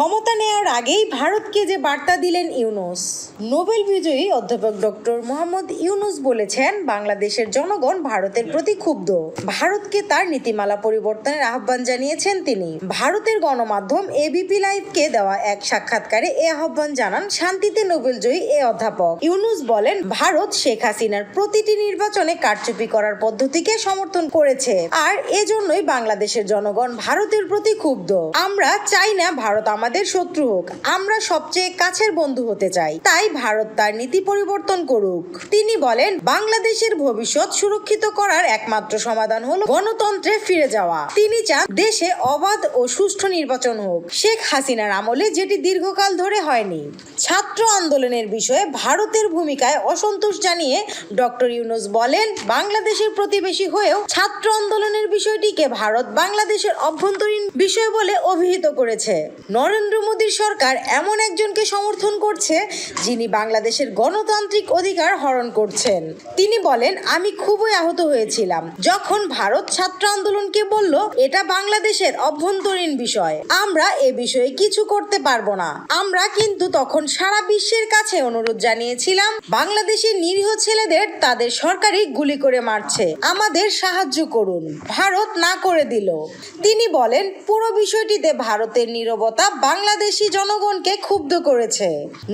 ক্ষমতা নেওয়ার আগেই ভারতকে যে বার্তা দিলেন ইউনুস, নোবেল বিজয়ী অধ্যাপক ডক্টর মোহাম্মদ ইউনুস বলেছেন, বাংলাদেশের জনগণ ভারতের প্রতি ক্ষুব্ধ। ভারতকে তার নীতিমালা পরিবর্তনের আহ্বান জানিয়েছেন তিনি। ভারতের গণমাধ্যম এবিপি লাইভকে দেওয়া এক সাক্ষাৎকারে এ আহ্বান জানান শান্তিতে নোবেল জয়ী এ অধ্যাপক। ইউনুস বলেন, ভারত শেখ হাসিনার প্রতিটি নির্বাচনে কারচুপি করার পদ্ধতিকে সমর্থন করেছে, আর এজন্যই বাংলাদেশের জনগণ ভারতের প্রতি ক্ষুব্ধ। আমরা চাই না ভারত আমাদের শত্রু হোক, আমরা সবচেয়ে কাছের বন্ধু হতে চাই। তাই ভারত তার নীতি পরিবর্তন করুক। তিনি বলেন, বাংলাদেশের ভবিষ্যৎ সুরক্ষিত করার একমাত্র সমাধান হলো গণতন্ত্রে ফিরে যাওয়া। তিনি চান দেশে অবাধ ও সুষ্ঠু নির্বাচন হোক। শেখ হাসিনার আমলে যেটি দীর্ঘকাল ধরে হয়নি। ছাত্র আন্দোলনের বিষয়ে ভারতের ভূমিকায় অসন্তোষ জানিয়ে ডক্টর ইউনুস বলেন, বাংলাদেশের প্রতিবেশী হয়েও ছাত্র আন্দোলনের বিষয়টিকে ভারত বাংলাদেশের অভ্যন্তরীণ বিষয় বলে অভিহিত করেছে। নরেন্দ্র মোদীর সরকার এমন একজনকে সমর্থন করছে, যিনি বাংলাদেশের গণতান্ত্রিক অধিকার হরণ করছেন। তিনি বলেন, আমি খুবই আহত হয়েছিলাম। যখন ভারত ছাত্র আন্দোলনকে বলল, এটা বাংলাদেশের অভ্যন্তরীণ বিষয়। আমরা এ বিষয়ে কিছু করতে পারব না। আমরা কিন্তু তখন সারা বিশ্বের কাছে অনুরোধ জানিয়েছিলাম, বাংলাদেশের নিরীহ ছেলেদের তাদের সরকারি গুলি করে মারছে। আমাদের সাহায্য করুন। ভারত না করে দিল। তিনি বলেন, পুরো বিষয়টিতে ভারতের নীরবতা বাংলাদেশি জনগণকে ক্ষুব্ধ করেছে।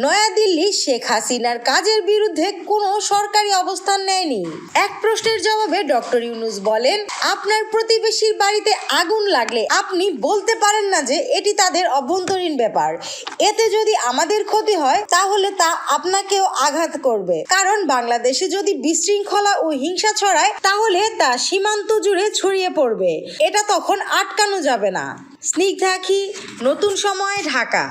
নয়াদিল্লি শেখ হাসিনার কাজের বিরুদ্ধে কোনো সরকারি অবস্থান নেয়নি। এক প্রশ্নের জবাবে ডক্টর ইউনুস বলেন, আপনার প্রতিবেশীর বাড়িতে আগুন লাগলে আপনি বলতে পারেন না যে এটি তাদের অভ্যন্তরীণ ব্যাপার। এতে যদি আমাদের ক্ষতি হয়, তাহলে তা আপনাকেও আঘাত করবে। কারণ বাংলাদেশে যদি বিশৃঙ্খলা ও হিংসা ছড়ায়, তাহলে তা সীমান্ত জুড়ে ছড়িয়ে পড়বে। এটা তখন আটকানো যাবে না। স্নিগ্ধাখি নতুন সময় ঢাকা?